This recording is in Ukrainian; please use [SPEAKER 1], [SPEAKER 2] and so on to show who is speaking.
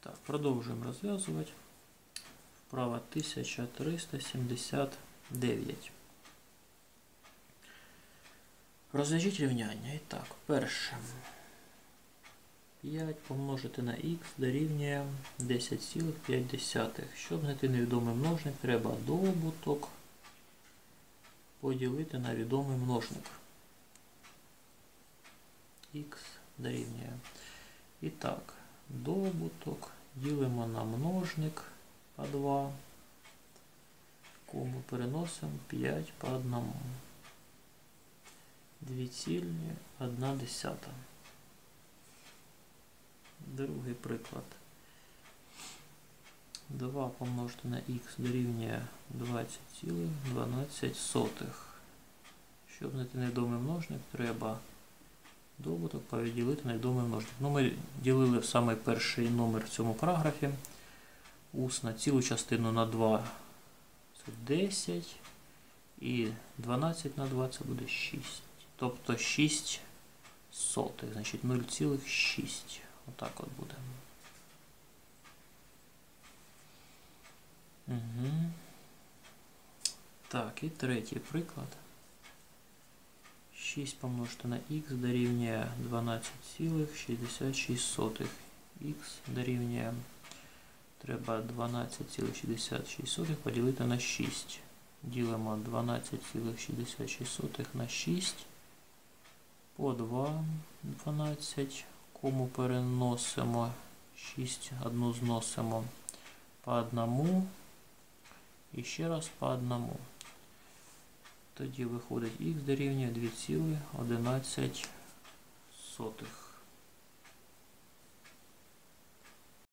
[SPEAKER 1] Так, продовжуємо розв'язувати. Вправа 1379. Розв'яжіть рівняння. І так, перше. 5 помножити на х дорівнює 10,5. Щоб знайти невідомий множник, треба добуток поділити на відомий множник. Х дорівнює. І так, добуток ділимо на множник по 2, кому переносимо 5 по 1. 2,1. Другий приклад. 2 помножити на х дорівнює 20,12. Щоб знайти невідомий множник, треба добуток поділити на відомий множник. Ну, ми ділили саме перший номер в цьому параграфі. Усно цілу частину на 2 це 10. І 12 на 2 це буде 6. Тобто 6 сотих, значить 0,6. Отак от буде. Угу. Так, і третій приклад. 6 помножити на х дорівнює 12,66. Х дорівнює треба 12,66 поділити на 6. Ділимо 12,66 на 6. По 2, 12. Кому переносимо 6, одну зносимо по одному. І ще раз по одному. Тоді виходить х дорівнює 2,11.